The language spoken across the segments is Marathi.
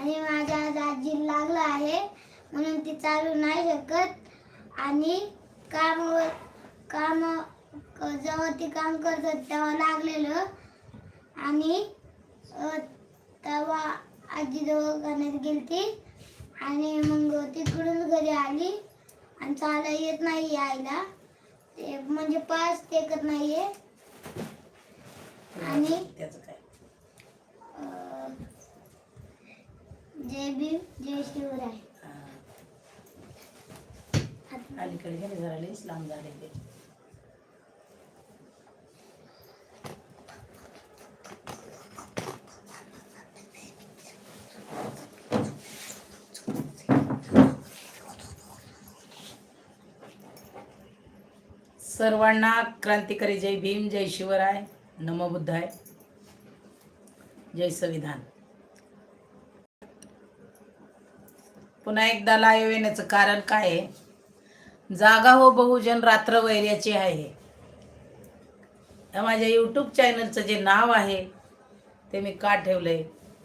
आणि माझ्या आज आजी लागलं आहे म्हणून ती चालू नाही शकत. आणि काम काम जेव्हा ती काम करतात तेव्हा लागलेलं. आणि तेव्हा आजी दवाखान्यात गेलती. आणि मग तिकडून घरी आली. आणि चाला येत नाही आईला ते म्हणजे पास टेकत नाहीये. आणि त्याचं काय अ, जय भीम जय शिवराय अलीकडे गेले जरा लईच लांब झाले ते. सर्वांना क्रांतिकारी जय भीम जय शिवराय नमबुद्धाय जय संविधान. पुन्हा एकदा लाईव्ह येण्याचं कारण काय आहे? जागा हो बहुजन रात्र वैर्याची आहे. या माझ्या यूट्यूब चॅनलचं जे नाव आहे ते मी का ठेवलं आहे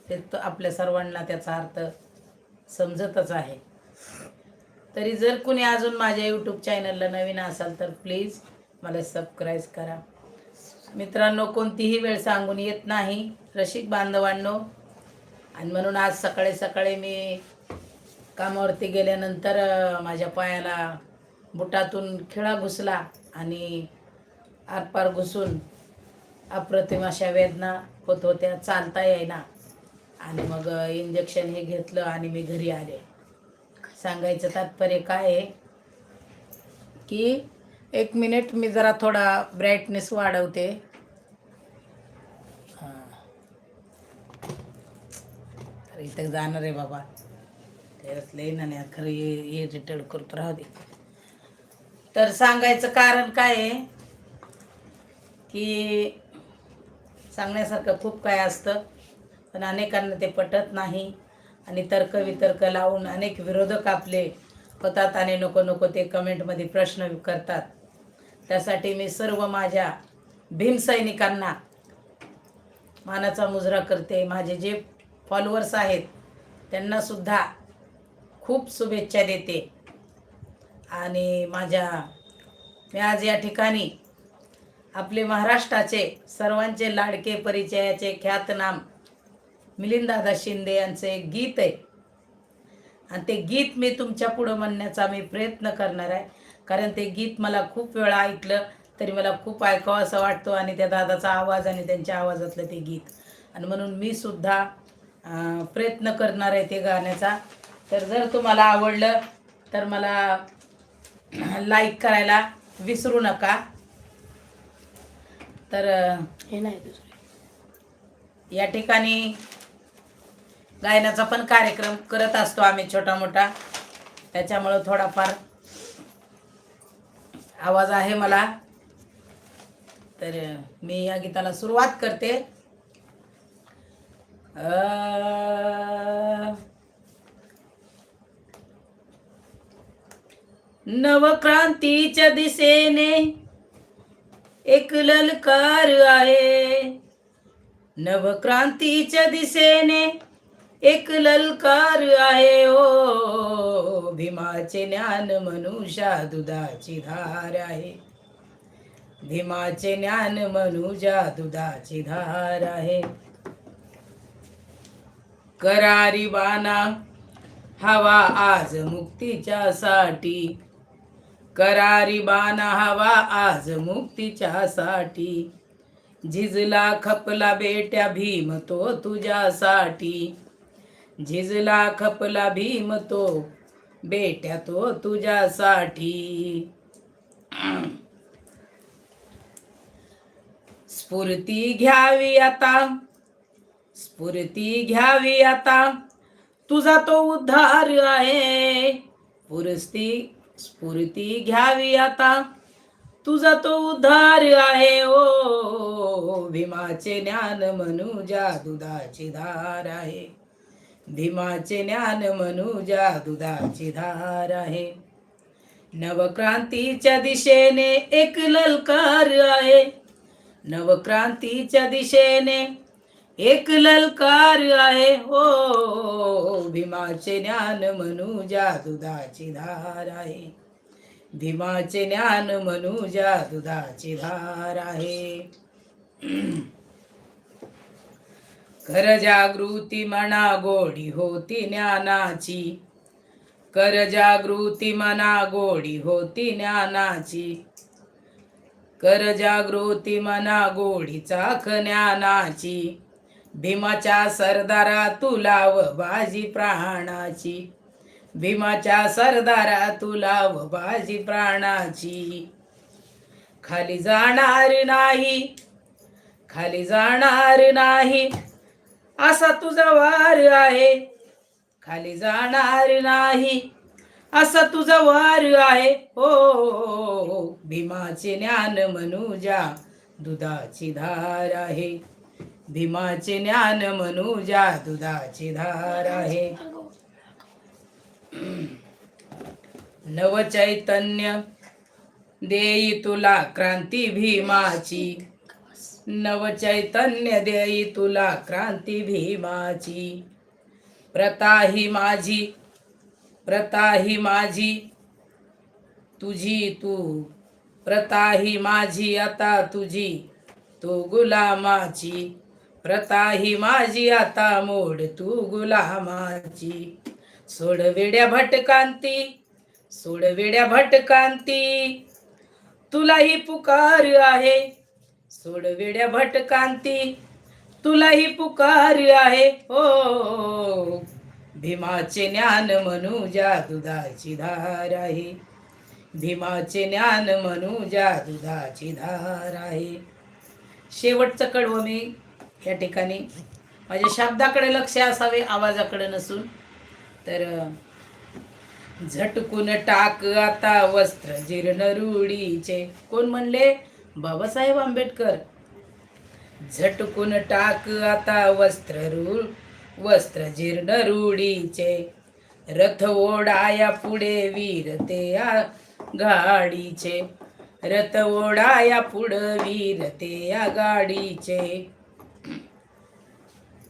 ते आपल्या सर्वांना त्याचा अर्थ समजतच आहे. तरी जर कुणी अजून माझ्या यूट्यूब चॅनलला नवीन असाल तर प्लीज मला सबस्क्राईब करा. मित्रांनो कोणतीही वेळ सांगून येत नाही. रसिक बांधवांनो आणि म्हणून आज सकाळी सकाळी मी कामावरती गेल्यानंतर माझ्या पायाला बुटातून खिळा घुसला आणि आरपार घुसून अप्रतिम अशा वेदना होत होत्या चालता येईना. आणि मग इंजेक्शन हे घेतलं आणि मी घरी आले. सांगायचं तात्पर्य काय आहे? की एक मिनिट मी जरा थोडा ब्राईटनेस वाढवते. हां. इथं जाणार आहे बाबा. त्यावेळेस लई ना खरं हे रिटर्न करतो राहू दे. तर सांगायचं कारण काय आहे? की सांगण्यासारखं खूप काय असतं पण अनेकांना ते पटत नाही. आणि तर्क वितर्क लावून अनेक विरोधक आपले होतात आणि नको नको ते कमेंटमध्ये प्रश्न करतात. त्यासाठी मी सर्व माझ्या भीमसैनिकांना मानाचा मुजरा करते. माझे जे फॉलोअर्स आहेत त्यांनासुद्धा खूप शुभेच्छा देते. आणि माझ्या मी आज या ठिकाणी आपले महाराष्ट्राचे सर्वांचे लाडके परिचयाचे ख्यातनाम मिलिंदादा शिंदे यांचं एक गीत आहे. आणि ते गीत मी तुमच्या पुढं म्हणण्याचा मी प्रयत्न करणार आहे. कारण ते गीत मला खूप वेळा ऐकलं तरी मला खूप ऐकावं असं वाटतो आणि त्या दादाचा आवाज आणि त्यांच्या आवाजातलं ते गीत. आणि म्हणून मी सुद्धा प्रयत्न करणार आहे ते गाण्याचा. तर जर तुम्हाला आवडलं तर मला लाईक करायला विसरू नका. तर हे नाही दुसरं. या ठिकाणी गायनाचा पण कार्यक्रम करत असतो आम्ही छोटा मोठा त्याच्यामुळं थोडाफार आवाज आहे मला. तर मी या गीताला सुरुवात करते. अ, नवक्रांतीच्या दिशेने एक ललकार आहे. नवक्रांतीच्या दिशेने एक ललकार आहे. ओ भीमाचे ज्ञान मनुषा दुधाची धार आहे. भीमाचे ज्ञान मनुजा दुधाची धार आहे. करारी बाना हवा आज मुक्तीच्या साठी करारी बाना हवा आज मुक्तीच्या साठी झिजला खपला बेट्या भीम तो तुझ्यासाठी. झिजला खपला भीम तो बेट्या तो तुझ्यासाठी. स्फूर्ती घ्यावी आता स्फूर्ती घ्यावी आता. तुझा तो उद्धार आहे पुरस्ती स्फूर्ती घ्यावी आता. तुझा तो उद्धार आहे ओ भीमाचे ज्ञान मनुजा दुधाची धार आहे. भीमाचे ज्ञान मनुजा दुधाची धार आहे. नवक्रांतीच्या दिशेने एक ललकार आहे. नवक्रांतीच्या दिशेने एक ललकार आहे. हो भीमाचे ज्ञान मनुजा दुधाची धार आहे. भीमाचे ज्ञान मनुजा दुधाची धार आहे. कर जागृती मना गोडी होती ज्ञानाची. कर जागृती मना गोडी होती ज्ञानाची. कर जागृती मना गोडी चाख ज्ञानाची. भीमाच्या सरदारा तुलाव बाजी प्राणाची. भीमाच्या सरदारा तुलाव बाजी प्राणाची. खाली जाणार नाही खाली जाणार नाही असा तुझा वार आहे. खाली जाणार नाही असा तुझा वार आहे. हो, हो, हो, हो भीमाचे ज्ञान मनुजा दुधाची धार आहे. भीमाचे ज्ञान मनुजा दुधाची धार आहे. नवचैतन्य देई तुला क्रांती भीमाची. नवचैतन्य देई तुला क्रांती भीमाची. प्रता ही माझी प्रता ही माझी. तुझी तू प्रता ही माझी आता तुझी तू गुलामाची. प्रता ही माझी आता मोड तू गुलामाची. सोड वेड्या भटकांती सोड वेड्या भटकांती. तुला ही पुकार आहे सोड वेड्या भटकांती. तुला ही पुकार आहे हो भीमाचे ज्ञान म्हणू ज्या दुधाची धार आहे. भीमाचे ज्ञान म्हणू ज्या दुधाची धार आहे. शेवटचं कडवं मी. या ठिकाणी माझ्या शब्दाकडे लक्ष असावे आवाजाकडे नसून. तर झटकून टाक आता वस्त्र जीर्ण रूढीचे. कोण म्हणले? बाबासाहेब आंबेडकर. झटकून टाक आता वस्त्र रूळ वस्त्र जीर्ण रूढीचे. रथ ओढाया पुढे वीर ते या गाडीचे. रथ ओढाया पुढं वीर ते या गाडीचे.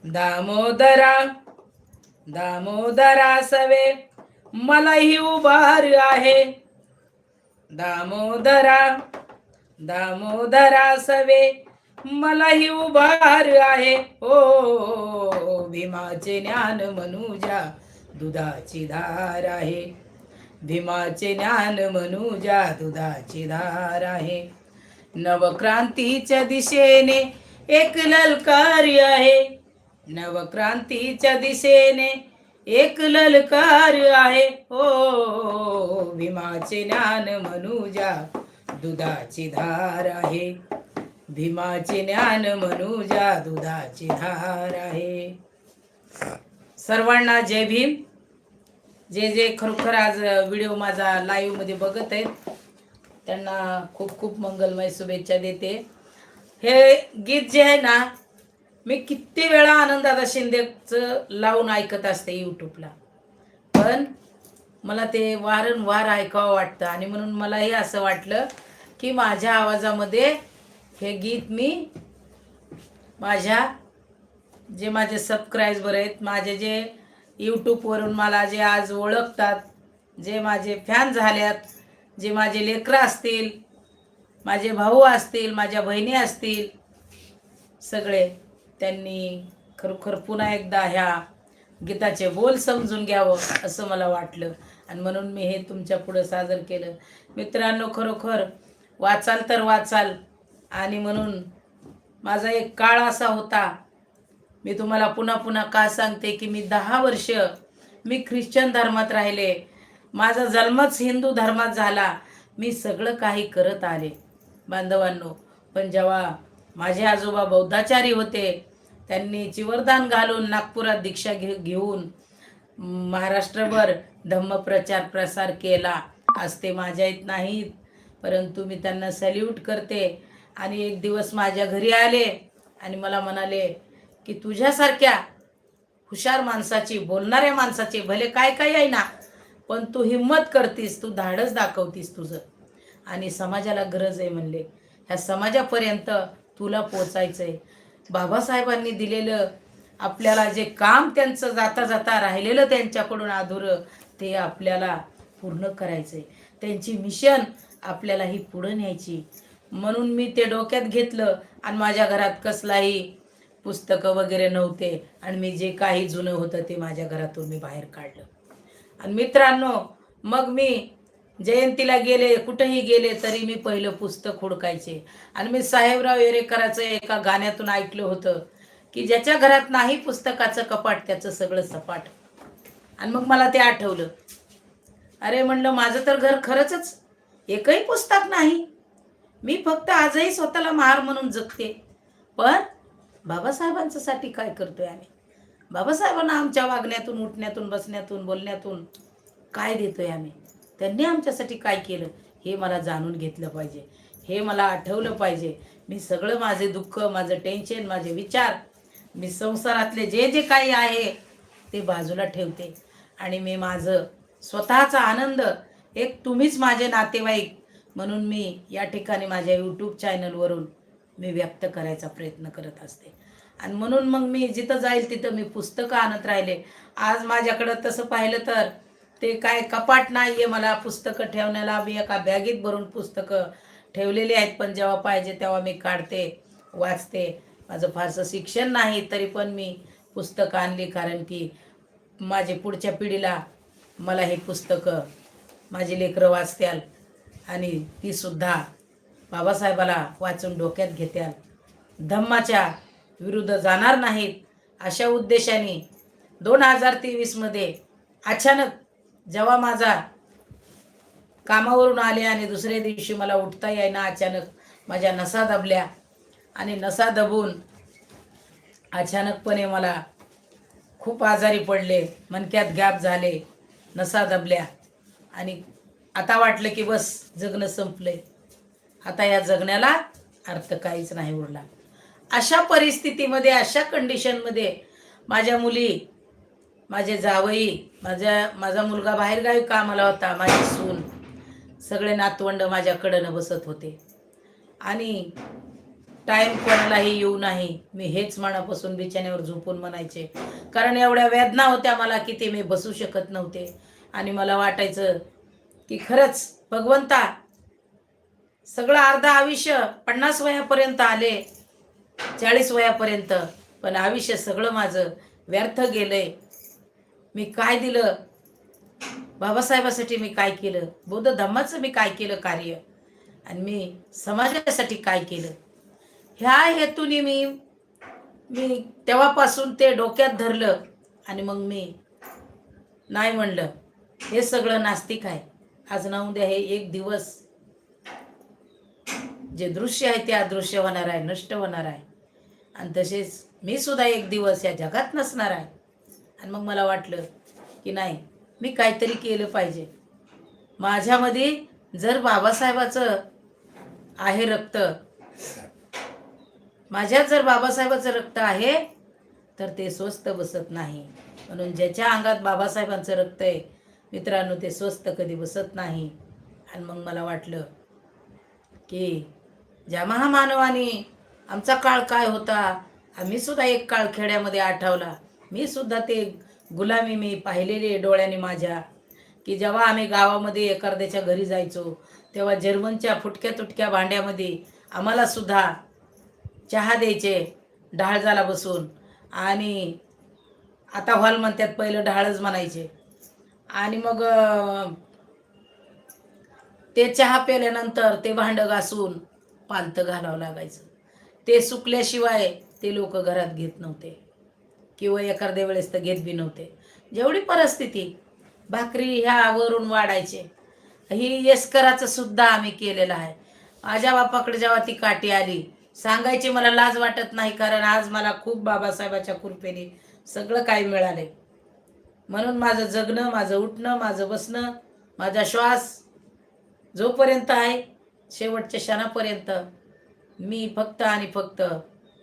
दामोदरा दामोदरा सवे मलाही उभार आहे. दामोदरा दामोदरा सवे मलाही उभार आहे. हो भीमाचे ज्ञान मनुजा दुधाची धार आहे. भीमाचे ज्ञान मनुजा दुधाची धार आहे. नवक्रांतीच्या दिशेने एक ललकार आहे. नवक्रांतीच्या दिशेने एक ललकार आहे. हो भीमाचे ज्ञान मनुजा दुधाची धार आहे. भीमाचे ज्ञान मनुजा दुधाची धार आहे. सर्वांना जय भीम. जे जे खरोखर आज व्हिडिओ माझा लाईव्हमध्ये बघत आहेत त्यांना खूप खूप मंगलमय शुभेच्छा देते. हे गीत जे आहे ना मी किती वेळा आनंददादा शिंदेचं लावून ऐकत असते यूट्यूबला पण मला ते वारंवार ऐकावं वाटतं आणि म्हणून मलाही असं वाटलं की माझ्या आवाजामध्ये हे गीत मी माझ्या जे माझे सबस्क्रायबर आहेत माझे जे यूट्यूबवरून मला जे आज ओळखतात जे माझे फॅन झाल्यात जे माझे लेकरं असतील माझे भाऊ असतील माझ्या बहिणी असतील सगळे त्यांनी खरोखर पुन्हा एकदा ह्या गीताचे बोल समजून घ्यावं असं मला वाटलं. आणि म्हणून मी हे तुमच्या पुढं सादर केलं. मित्रांनो खरोखर वाचाल तर वाचाल. आणि म्हणून माझा एक काळ असा होता मी तुम्हाला पुन्हा पुन्हा का सांगते की मी दहा वर्ष मी ख्रिश्चन धर्मात राहिले. माझा जन्मच हिंदू धर्मात झाला. मी सगळं काही करत आले. बांधवांनो पण जेव्हा माझे आजोबा बौद्धाचारी होते त्यांनी चिवरदान घालून नागपुरात दीक्षा घे घेऊन महाराष्ट्रभर धम्मप्रचार प्रसार केला. आज ते माझ्या येत नाहीत परंतु मी त्यांना सॅल्यूट करते. आणि एक दिवस माझ्या घरी आले आणि मला म्हणाले की तुझ्यासारख्या हुशार माणसाची बोलणाऱ्या माणसाची भले काय काय आहे ना पण तू हिंमत करतीस तू धाडस दाखवतीस तुझं. आणि समाजाला गरज आहे म्हणले. ह्या समाजापर्यंत तुला पोचायचं आहे बाबासाहेबांनी दिलेलं आपल्याला जे काम त्यांचं जाता जाता राहिलेलं त्यांच्याकडून अधुरं ते आपल्याला पूर्ण करायचं आहे त्यांची मिशन आपल्याला ही पुढं न्यायची. म्हणून मी ते डोक्यात घेतलं आणि माझ्या घरात कसलाही पुस्तकं वगैरे नव्हते आणि मी जे काही जुनं होतं ते माझ्या घरातून मी बाहेर काढलं. आणि मित्रांनो मग मी जयंतीला गेले कुठेही गेले तरी मी पहिलं पुस्तक हुडकायचे. आणि मी साहेबराव येरेकराचं एका गाण्यातून ऐकलं होतं की ज्याच्या घरात नाही पुस्तकाचं कपाट त्याचं सगळं सपाट. आणि मग मला ते आठवलं. अरे म्हणलं माझं तर घर खरंच एकही पुस्तक नाही. मी फक्त आजही स्वतःला महार म्हणून जगते. पण बाबासाहेबांचं साठी काय करतोय आम्ही? बाबासाहेबांना आमच्या वागण्यातून उठण्यातून बसण्यातून बोलण्यातून काय देतोय आम्ही? त्यांनी आमच्यासाठी काय केलं? हे मला जाणून घेतलं पाहिजे. हे मला आठवलं पाहिजे. मी सगळं माझे दुःख माझं टेन्शन माझे विचार मी संसारातले जे जे काही आहे ते बाजूला ठेवते. आणि मी माझं स्वतःचा आनंद एक तुम्हीच माझे नातेवाईक म्हणून मी या ठिकाणी माझ्या यूट्यूब चॅनलवरून मी व्यक्त करायचा प्रयत्न करत असते. आणि म्हणून मग मी जिथं जाईल तिथं मी पुस्तकं आणत राहिले. आज माझ्याकडं तसं पाहिलं तर ते काय कपाट नाही आहे मला पुस्तकं ठेवण्याला. मी एका बॅगेत भरून पुस्तकं ठेवलेली आहेत पण जेव्हा पाहिजे तेव्हा मी काढते वाचते. माझं फारसं शिक्षण नाही तरी पण मी पुस्तकं आणली कारण की माझे पुढच्या पिढीला मला हे पुस्तकं माझी लेकरं वाचत्याल आणि तीसुद्धा बाबासाहेबाला वाचून डोक्यात घेत्याल. धम्माच्या विरुद्ध जाणार नाहीत अशा उद्देशाने दोन हजार तेवीसमध्ये अचानक जेव्हा माझा कामावरून आले आणि दुसऱ्या दिवशी मला उठता येईना अचानक माझ्या नसा दबल्या आणि नसा दबून अचानकपणे मला खूप आजारी पडले मनक्यात गॅप झाले नसा दबल्या आणि आता वाटलं की बस जगणं संपलंय. आता या जगण्याला अर्थ काहीच नाही उरला. अशा परिस्थितीमध्ये अशा कंडिशनमध्ये माझ्या मुली माझे जावई माझ्या माझा मुलगा बाहेरगावी कामाला होता माझी सून. सगळे नातवंड माझ्याकडनं बसत होते. आणि टाईम कोणालाही येऊ नाही. मी हेच मनापासून बिछाण्यावर झोपून म्हणायचे. कारण एवढ्या वेदना होत्या मला की ते मी बसू शकत नव्हते. आणि मला वाटायचं की खरंच भगवंता सगळं अर्धा आयुष्य पन्नास वयापर्यंत आले चाळीस वयापर्यंत. पण आयुष्य सगळं माझं व्यर्थ गेलंय. मी काय दिलं? बाबासाहेबासाठी मी काय केलं? बौद्ध धम्माचं मी काय केलं कार्य? आणि मी समाजासाठी काय केलं? ह्या हेतूने मी मी तेव्हापासून ते डोक्यात धरलं आणि मग मी नाही म्हणलं. हे सगळं नास्तिक आहे. आज ना उद्या हे एक दिवस. जे दृश्य आहे ते अदृश्य होणार आहे नष्ट होणार आहे. आणि तसेच मी सुद्धा एक दिवस या जगात नसणार आहे. आणि मग मला वाटलं की नाही मी काहीतरी केलं पाहिजे. माझ्यामध्ये जर बाबासाहेबाचं आहे रक्त माझ्यात जर बाबासाहेबाचं रक्त आहे तर ते स्वस्त बसत नाही. म्हणून ज्याच्या अंगात बाबासाहेबांचं रक्त आहे मित्रांनो ते स्वस्त कधी बसत नाही. आणि मग मला वाटलं की ज्या महामानवाने आमचा काळ काय होता आम्ही सुद्धा एक काळ खेड्यामध्ये आठवला. मी सुद्धा ते गुलामी मी पाहिलेली डोळ्याने माझ्या की जेव्हा आम्ही गावामध्ये एखाद्याच्या घरी जायचो तेव्हा जर्मनच्या फुटक्या तुटक्या भांड्यामध्ये आम्हाला सुद्धा चहा द्यायचे ढाळजाला बसून. आणि आता हॉल म्हणतात पहिलं ढाळच म्हणायचे. आणि मग ते चहा प्याल्यानंतर ते भांडं घासून पालतं घालावं लागायचं. ते सुकल्याशिवाय ते लोक घरात घेत नव्हते. किंवा एखाद्या वेळेस तर घेत बी नव्हते. जेवढी परिस्थिती भाकरी ह्या वरून वाढायचे ही येस्कराचं सुद्धा आम्ही केलेलं आहे. माझ्या बापाकडे जेव्हा ती काठी आली सांगायची मला लाज वाटत नाही कारण आज मला खूप बाबासाहेबाच्या कृपेने सगळं काही मिळाले. म्हणून माझं जगणं माझं उठणं माझं बसणं माझा श्वास जोपर्यंत आहे शेवटच्या क्षणापर्यंत मी फक्त आणि फक्त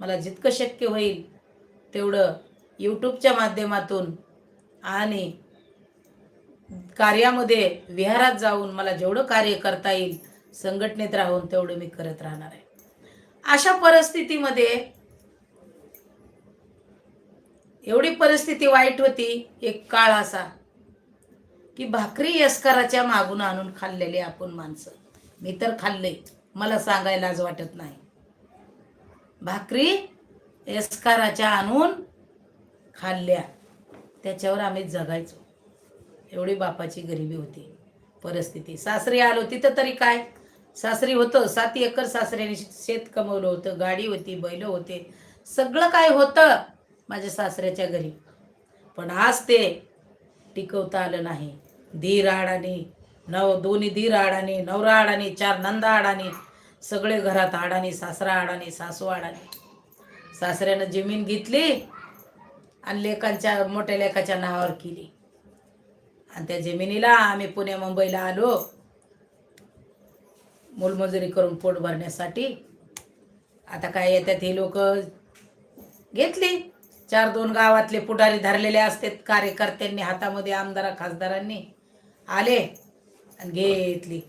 मला जितकं शक्य होईल तेवढं यूट्यूबच्या माध्यमातून आणि कार्यामध्ये विहारात जाऊन मला जेवढं कार्य करता येईल संघटनेत राहून तेवढं मी करत राहणार आहे. अशा परिस्थितीमध्ये एवढी परिस्थिती वाईट होती एक काळ असा की भाकरी यस्कराच्या मागून आणून खाल्लेले आपण माणसं. मी तर खाल्ले मला सांगायला आज वाटत नाही. भाकरी यस्काराच्या आणून खाल्ल्या त्याच्यावर आम्ही जगायचो. एवढी बापाची गरिबी होती परिस्थिती. सासरी आलो तिथं तरी काय? सासरी होतं सात एकर सासऱ्याने शेत कमवलं होतं गाडी होती बैल होते. सगळं काय होतं माझ्या सासऱ्याच्या घरी. पण आज ते टिकवता आलं नाही. धीर आडाणी नव दोन्ही धीर नवरा आडाने चार नंदा आडाने सगळे घरात आडाने सासरा आडाने सासू आडाने सासऱ्यानं जमीन घेतली आणि लेकांच्या मोठ्या लेकाच्या नावावर केली. आणि त्या जमिनीला आम्ही पुणे मुंबईला आलो. मोलमजुरी करून पोट भरण्यासाठी. आता काय येतात हे लोक घेतली. चार दोन गावातले पुढारी धरलेले असतात कार्यकर्त्यांनी हातामध्ये आमदारा खासदारांनी आले आणि घेतली.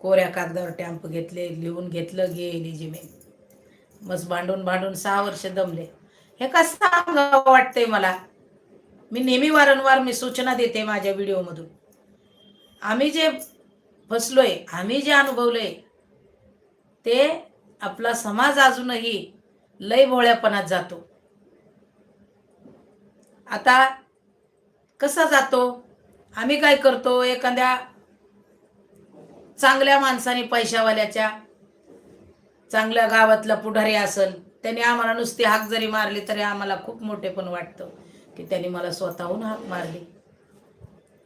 कोऱ्या कागदावर टॅम्प घेतले लिहून घेतलं गेली जमीन. मस्त भांडून भांडून सहा वर्ष दमले. हे कसं वाटतंय मला? मी नेहमी वारंवार मी सूचना देते माझ्या व्हिडिओमधून. आम्ही जे फसलोय आम्ही जे अनुभवलंय ते आपला समाज अजूनही लय भोळ्यापणात जातो. आता कसा जातो? आम्ही काय करतो? एखाद्या चांगल्या माणसाने पैशावाल्याच्या चांगल्या गावातला पुढारी असेल त्याने आम्हाला नुसती हाक जरी मारली तरी आम्हाला खूप मोठे पण वाटतं की त्यांनी मला स्वतःहून हाक मारली.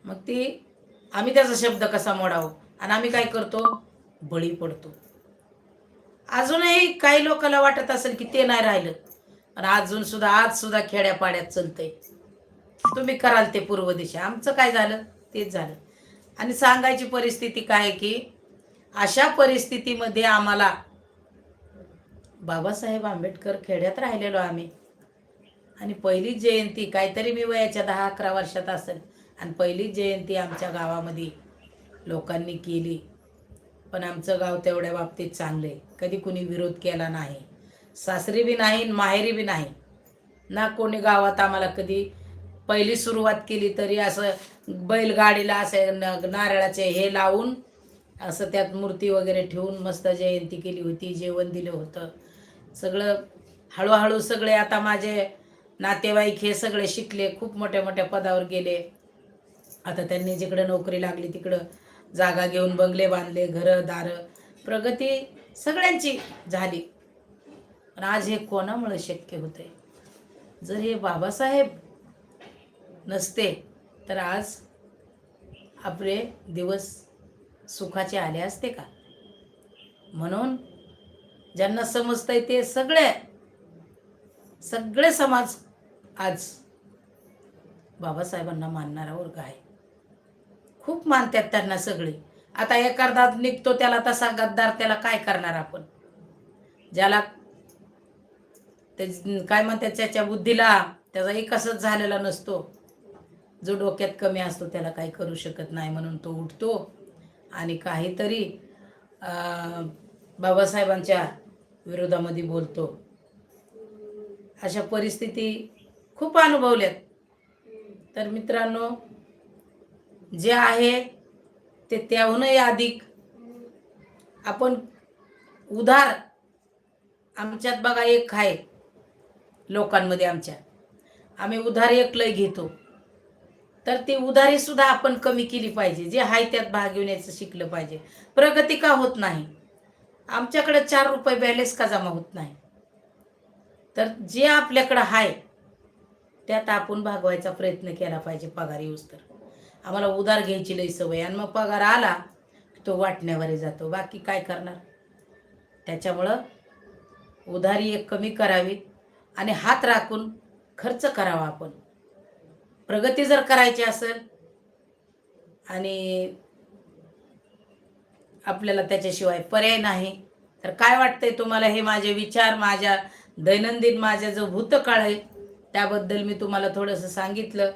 मग ती आम्ही त्याचा शब्द कसा मोडावं? आणि आम्ही काय करतो? बळी पडतो. अजूनही काही लोकांना वाटत असेल की ते नाही राहिलं. आणि अजून सुद्धा आज सुद्धा खेड्यापाड्यात चलतंय. तुम्ही कराल ते पूर्व दिशा. आमचं काय झालं? तेच झालं. आणि सांगायची परिस्थिती काय आहे की अशा परिस्थितीमध्ये आम्हाला बाबासाहेब आंबेडकर खेड्यात राहिलेलो आम्ही. आणि पहिलीच जयंती काहीतरी मी वयाच्या दहा अकरा वर्षात असेल. आणि पहिलीच जयंती आमच्या गावामध्ये लोकांनी केली. पण आमचं गाव तेवढ्या बाबतीत चांगलं आहे. कधी कुणी विरोध केला नाही. सासरी बी नाही माहेरी बी नाही. ना कोणी गावात आम्हाला कधी पहिली सुरुवात केली तरी असं बैलगाडीला असे न- नारळाचे हे लावून असं त्यात मूर्ती वगैरे ठेवून मस्त जयंती केली होती जेवण दिलं होतं. सगळं हळूहळू सगळे आता माझे नातेवाईक हे सगळे शिकले खूप मोठ्या मोठ्या पदावर गेले. आता त्यांनी जिकडं नोकरी लागली तिकडं जागा घेऊन बंगले बांधले घरं दारं प्रगती सगळ्यांची झाली. पण आज हे कोणामुळे शक्य होतंय? जर हे बाबासाहेब नसते तर आज आपले दिवस सुखाचे आले असते का? म्हणून ज्यांना समजतंय ते सगळे सगळे समाज आज बाबासाहेबांना मानणारा वर्ग आहे. खूप मानतात त्यांना सगळे. आता एखादा निघतो त्याला तसा गद्दार त्याला काय करणार आपण? ज्याला ते काय म्हणतात त्याच्या बुद्धीला त्याचा एकसच झालेला नसतो. जो डोक्यात कमी असतो त्याला काही करू शकत नाही म्हणून तो उठतो. आणि काहीतरी बाबासाहेबांच्या विरोधामध्ये बोलतो. अशा परिस्थिती खूप अनुभवल्यात. तर मित्रांनो जे आहे ते त्याहूनही अधिक आपण उधार आमच्यात बघा एक आहे लोकांमध्ये आमच्या. आम्ही उधार एक लय घेतो. तर ती उधारीसुद्धा आपण कमी केली पाहिजे. जे आहे त्यात भाग घेण्याचं शिकलं पाहिजे. प्रगती का होत नाही? आमच्याकडे चार रुपये बॅलेन्स का जमा होत नाही? तर जे आपल्याकडं आहे त्यात आपण भागवायचा प्रयत्न केला पाहिजे पगार येऊस तर. आम्हाला उधार घ्यायची लई सवय आणि मग पगार आला की तो वाटण्यावरही जातो. बाकी काय करणार? त्याच्यामुळं उधारी एक कमी करावी आणि हात राखून खर्च करावा आपण. प्रगती जर करायची असेल आणि आपल्याला त्याच्याशिवाय पर्याय नाही. तर काय वाटतंय तुम्हाला हे माझे विचार माझ्या दैनंदिन माझ्या जो भूतकाळ आहे त्याबद्दल मी तुम्हाला थोडंसं सांगितलं.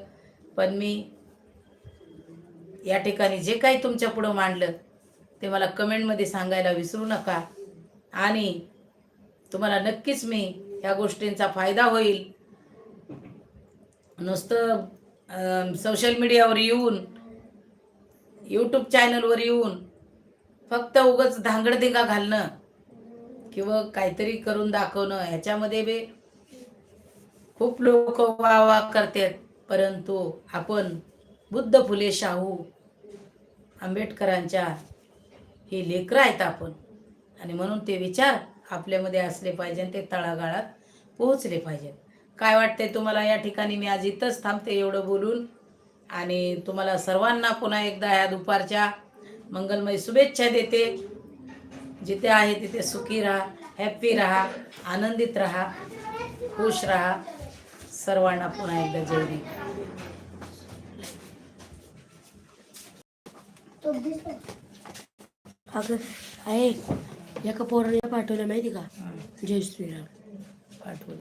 पण मी या ठिकाणी जे काही तुमच्या पुढं मांडलं ते मला कमेंटमध्ये सांगायला विसरू नका. आणि तुम्हाला नक्कीच मी ह्या गोष्टींचा फायदा होईल. नुसतं सोशल मीडियावर येऊन यूट्यूब चॅनलवर येऊन फक्त उगच धांगडधिंगा घालणं किंवा काहीतरी करून दाखवणं ह्याच्यामध्ये बे खूप लोक वा वा करतात. परंतु आपण बुद्ध फुले शाहू आंबेडकरांच्या हे लेकरं आहेत आपण. आणि म्हणून ते विचार आपल्यामध्ये असले पाहिजे आणि ते तळागाळात पोहोचले पाहिजेत. काय वाटते तुम्हाला? या ठिकाणी मी आज इथंच थांबते एवढं बोलून. आणि तुम्हाला सर्वांना पुन्हा एकदा ह्या दुपारच्या मंगलमय शुभेच्छा देते. जिथे आहे तिथे सुखी राहा हॅप्पी राहा आनंदित राहा खुश राहा. सर्वांना पुन्हा एकदा दिसतो अगं आहे. एका पोराने पाठवलं माहिती का? जय श्रीराम पाठवून